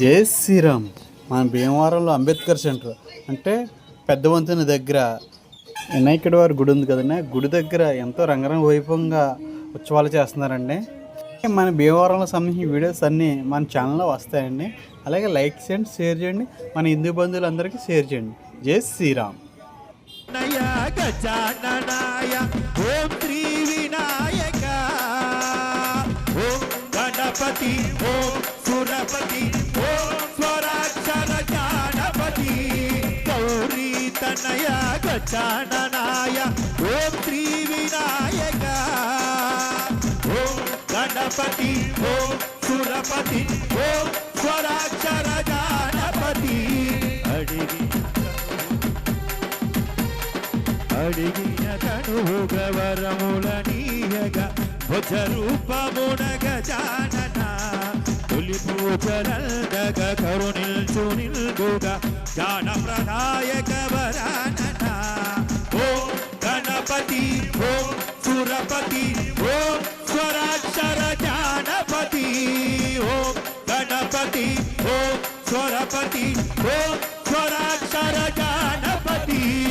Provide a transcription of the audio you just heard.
జై శ్రీరామ్. మన భీమవరంలో అంబేద్కర్ సెంటర్. అంటే పెద్ద వంతెన దగ్గర వినాయకుడి వారి గుడి ఉంది కదండి. గుడి దగ్గర ఎంతో రంగరంగ వైభవంగా ఉత్సవాలు చేస్తున్నారండి. మన భీమవరంలో సంబంధించిన వీడియోస్ అన్నీ మన ఛానల్లో వస్తాయండి. అలాగే లైక్ చేయండి షేర్ చేయండి. మన హిందూ బంధువులందరికీ షేర్ చేయండి. జై శ్రీరామ్. ఓం శ్రీ వినాయక ఓం గణపతి ఓం సురపతి గౌరీ తనయ గజాననాయ ఓం శ్రీ వినాయక ఓం గణపతి ఓం సురపతి ఓం స్వరాక్షర గణపతి అడిగి అడిగిన తనువుగ వరముల నీయగ భుజ రూపమున గజానన తొలి పూజలందగ కరుణిల్చు నిల్గుగా ज्ञानप्रदाय गवरानना ॐ गणपति ॐ सुरपति ॐ स्वराक्षर जानपति ॐ गणपति ॐ स्वरपति ॐ स्वराक्षर जानपति